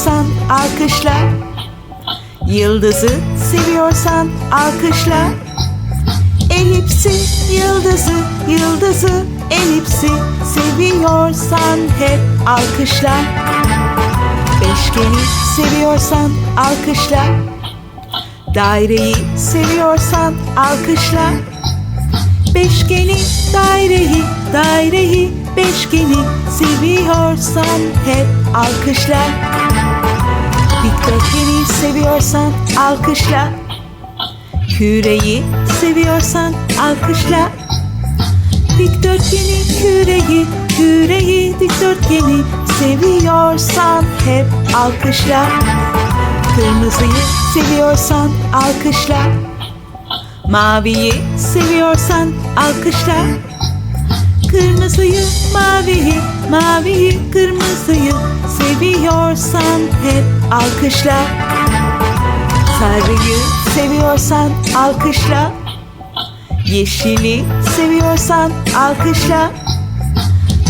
seviyorsan alkışla. Yıldızı seviyorsan alkışla. Elipsi, yıldızı, yıldızı, elipsi seviyorsan hep alkışla. Beşgeni seviyorsan alkışla. Daireyi seviyorsan alkışla. Beşgeni, daireyi, daireyi, beşgeni seviyorsan hep alkışla. Seviyorsan alkışla. Küreyi seviyorsan alkışla. Dikdörtgeni, küreyi, küreyi, dikdörtgeni seviyorsan hep alkışla. Kırmızıyı seviyorsan alkışla. Maviyi seviyorsan alkışla. Kırmızıyı, maviyi, maviyi, kırmızıyı seviyorsan hep alkışla. Sarıyı seviyorsan alkışla. Yeşili seviyorsan alkışla.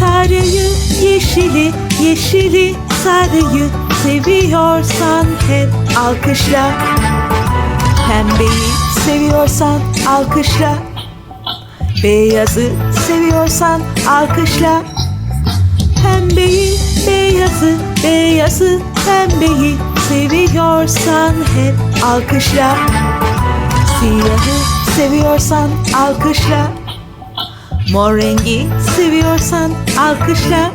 Sarıyı, yeşili, yeşili, sarıyı seviyorsan hep alkışla. Pembeyi seviyorsan alkışla. Beyazı seviyorsan alkışla. Pembeyi, beyazı, beyazı, pembeyi seviyorsan hep alkışla. Siyahı seviyorsan alkışla. Mor rengi seviyorsan alkışla.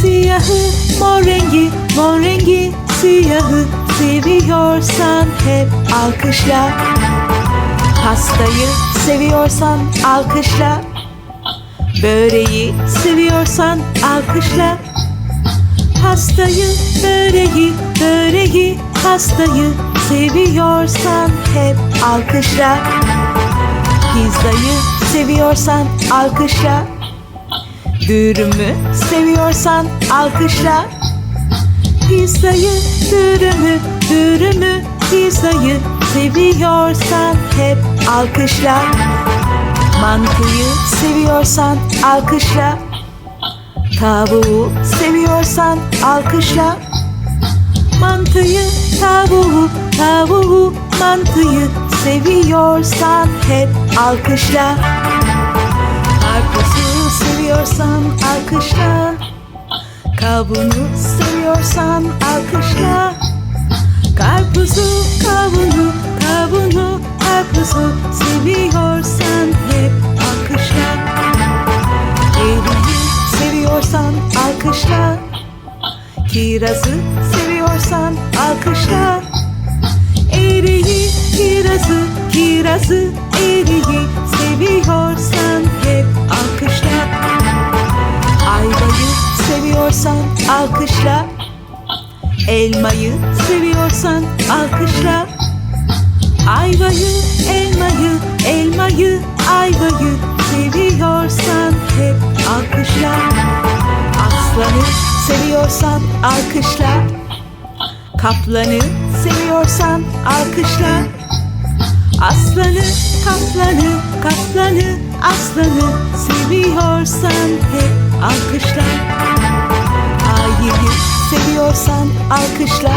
Siyahı, mor rengi, mor rengi, siyahı seviyorsan hep alkışla. Pastayı seviyorsan alkışla. Böreği seviyorsan alkışla. Pastayı, böreği, böreği, pastayı seviyorsan hep alkışla. Pizzayı seviyorsan alkışla. Dürümü seviyorsan alkışla. Pizzayı, dürümü, dürümü, pizzayı seviyorsan hep alkışla. Mantıyı seviyorsan alkışla. Tavuğu seviyorsan alkışla. Mantıyı, tavuğu, tavuğu, mantıyı seviyorsan hep alkışla. Karpuzu seviyorsan alkışla. Kavunu seviyorsan alkışla. Karpuzu, kavunu, kavunu, karpuzu seviyorsan hep alkışla. Eriyi seviyorsan alkışla. Kirazı seviyorsan alkışla. Eriyi, kirazı, kirazı, eriyi seviyorsan hep alkışla. Ayvayı seviyorsan alkışla. Elmayı seviyorsan alkışla. Ayvayı, elmayı, elmayı, ayvayı seviyorsan hep alkışla. Aslanı seviyorsan alkışla. Kaplanı seviyorsan alkışla. Aslanı, kaplanı, kaplanı, aslanı seviyorsan hep alkışla. Ayıyı seviyorsan alkışla.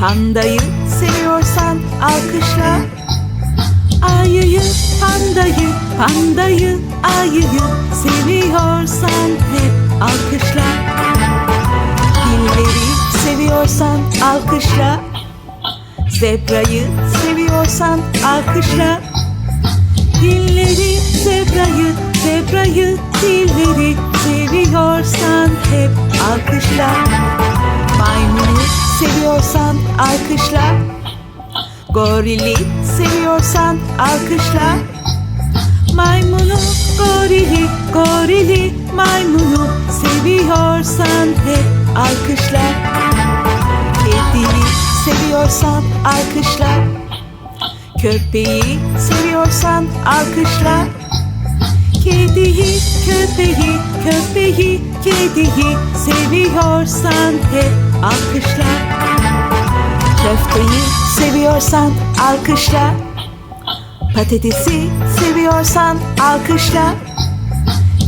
Pandayı seviyorsan alkışla. Ayıyı, pandayı, pandayı, ayıyı seviyorsan hep alkışla. Filleri seviyorsan alkışla. Zebrayı seviyorsan alkışla. Dilleri, zebrayı, zebrayı, dilleri seviyorsan hep alkışla. Maymunu seviyorsan alkışla. Gorili seviyorsan alkışla. Maymunu, gorili, gorili, maymunu seviyorsan hep alkışla. Kediyi seviyorsan alkışla. Köpeği seviyorsan alkışla. Kediyi, köpeği, köpeği, kediyi seviyorsan hep alkışla. Köfteyi seviyorsan alkışla. Patatesi seviyorsan alkışla.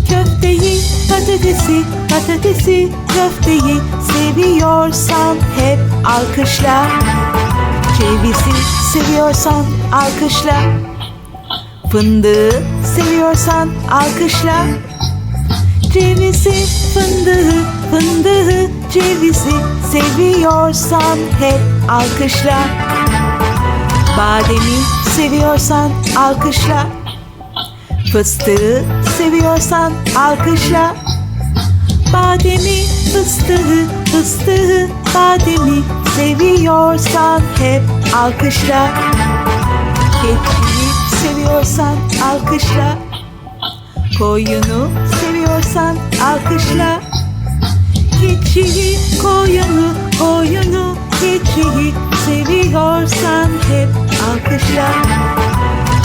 Köfteyi, patatesi, patatesi, köfteyi seviyorsan hep alkışla. Cevizi seviyorsan alkışla. Fındığı seviyorsan alkışla. Cevizi, fındığı, fındığı, cevizi seviyorsan hep alkışla. Bademi seviyorsan alkışla. Fıstığı seviyorsan alkışla. Bademi, fıstığı, fıstığı, bademi seviyorsan hep alkışla. Keçiyi seviyorsan alkışla. Koyunu seviyorsan alkışla. Keçiyi, koyunu, koyunu, keçiyi seviyorsan hep alkışla.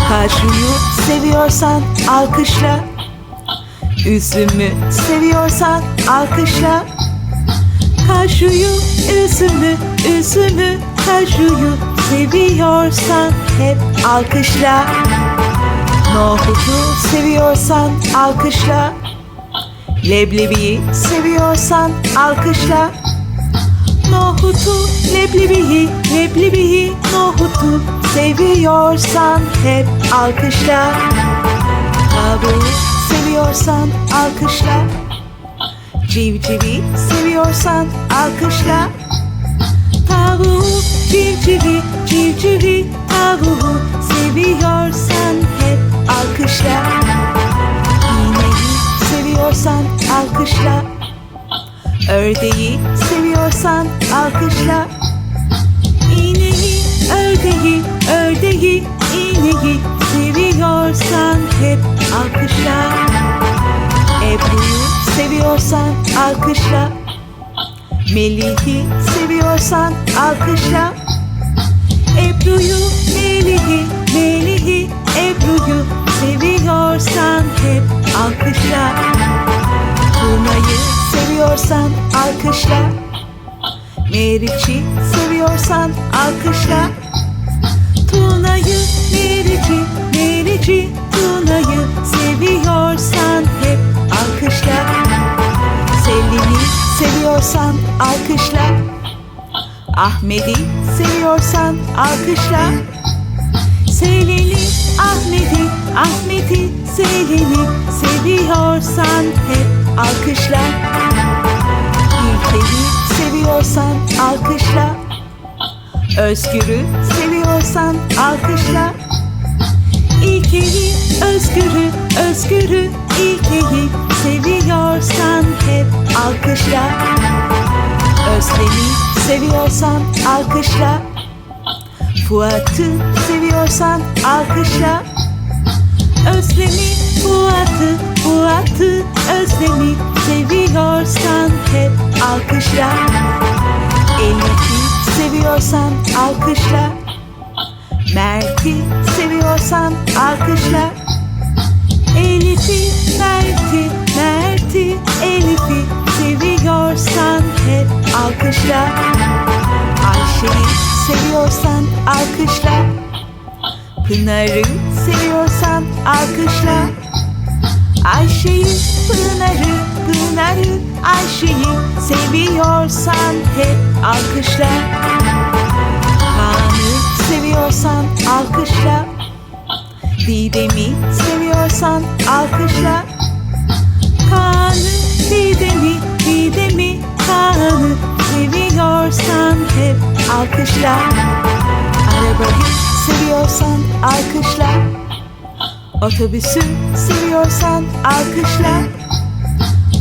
Kaşuyu seviyorsan alkışla. Üzümü seviyorsan alkışla. Kaşuyu, üzümü, üzümü, kaşuyu seviyorsan hep alkışla. Nohutu seviyorsan alkışla. Leblebiyi seviyorsan alkışla. Nohutu, leblebiyi, leblebiyi, nohutu seviyorsan hep alkışla. Tavuğu seviyorsan alkışla. Civcivi seviyorsan alkışla. Tavuğu, civcivi, civcivi, tavuğu seviyorsan hep alkışla. İğneyi seviyorsan alkışla. Ördeği seviyorsan alkışla. İğneyi, ördeği, ördeği, iğneyi seviyorsan hep alkışla. Ebru'yu seviyorsan alkışla. Melih'i seviyorsan alkışla. Ebru'yu, Melih'i, Melih'i, Ebru'yu seviyorsan hep alkışla. Tuna'yı seviyorsan alkışla. Meriç'i seviyorsan alkışla. Tuna'yı, Meriç'i, Meriç'i, Tuna'yı seviyorsan hep alkışla. Selin'i seviyorsan alkışla. Ahmet'i seviyorsan alkışla. Selin'i, Ahmet'i, Ahmet'i, Selin'i seviyorsan hep alkışla. İlkeyi seviyorsan alkışla. Özgür'ü seviyorsan alkışla. İlkeyi, Özgür'ü, Özgür'ü, İlkeyi seviyorsan hep alkışla. Özlem'i seviyorsan alkışla. Fuat'ı seviyorsan alkışla. Özlem'i, Fuat'ı, Fuat'ı, Özlem'i seviyorsan hep alkışla. Elif'i seviyorsan alkışla. Mert'i seviyorsan alkışla. Elif'i, Mert'i, Mert'i, Elif'i seviyorsan hep alkışla. Ayşe'yi seviyorsan alkışla. Pınar'ı seviyorsan alkışla. Ayşe'yi, Pınar'ı, Pınar'ı, Ayşe'yi seviyorsan hep alkışla. Kaan'ı seviyorsan alkışla. Didem'i seviyorsan alkışla. Kaan'ı, Didem'i, Didem'i, Kaan'ı seviyorsan hep alkışla. Arabayı seviyorsan alkışla. Otobüsü seviyorsan alkışla.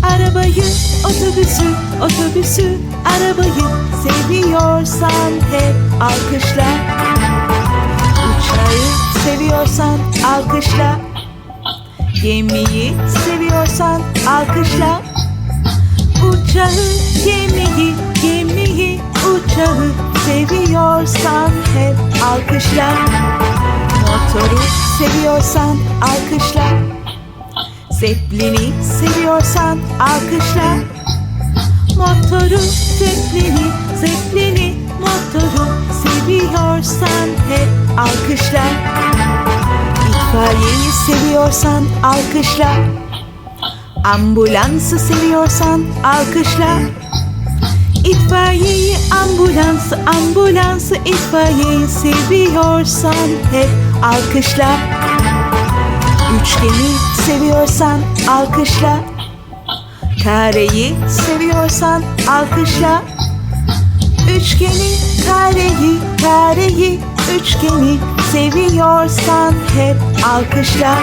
Arabayı, otobüsü, otobüsü, arabayı seviyorsan hep alkışla. Uçağı seviyorsan alkışla. Gemiyi seviyorsan alkışla. Uçağı, gemiyi, gemiyi, uçağı seviyorsan hep alkışla. Motoru seviyorsan alkışla. Zeplini seviyorsan alkışla. Motoru, zeplini, zeplini, motoru seviyorsan hep alkışla. İtfaiyeyi seviyorsan alkışla. Ambulansı seviyorsan alkışla. İtfaiyeyi, ambulansı, ambulansı, itfaiyeyi seviyorsan hep alkışla. Üçgeni seviyorsan alkışla. Kareyi seviyorsan alkışla. Üçgeni, kareyi, kareyi, üçgeni seviyorsan hep alkışla.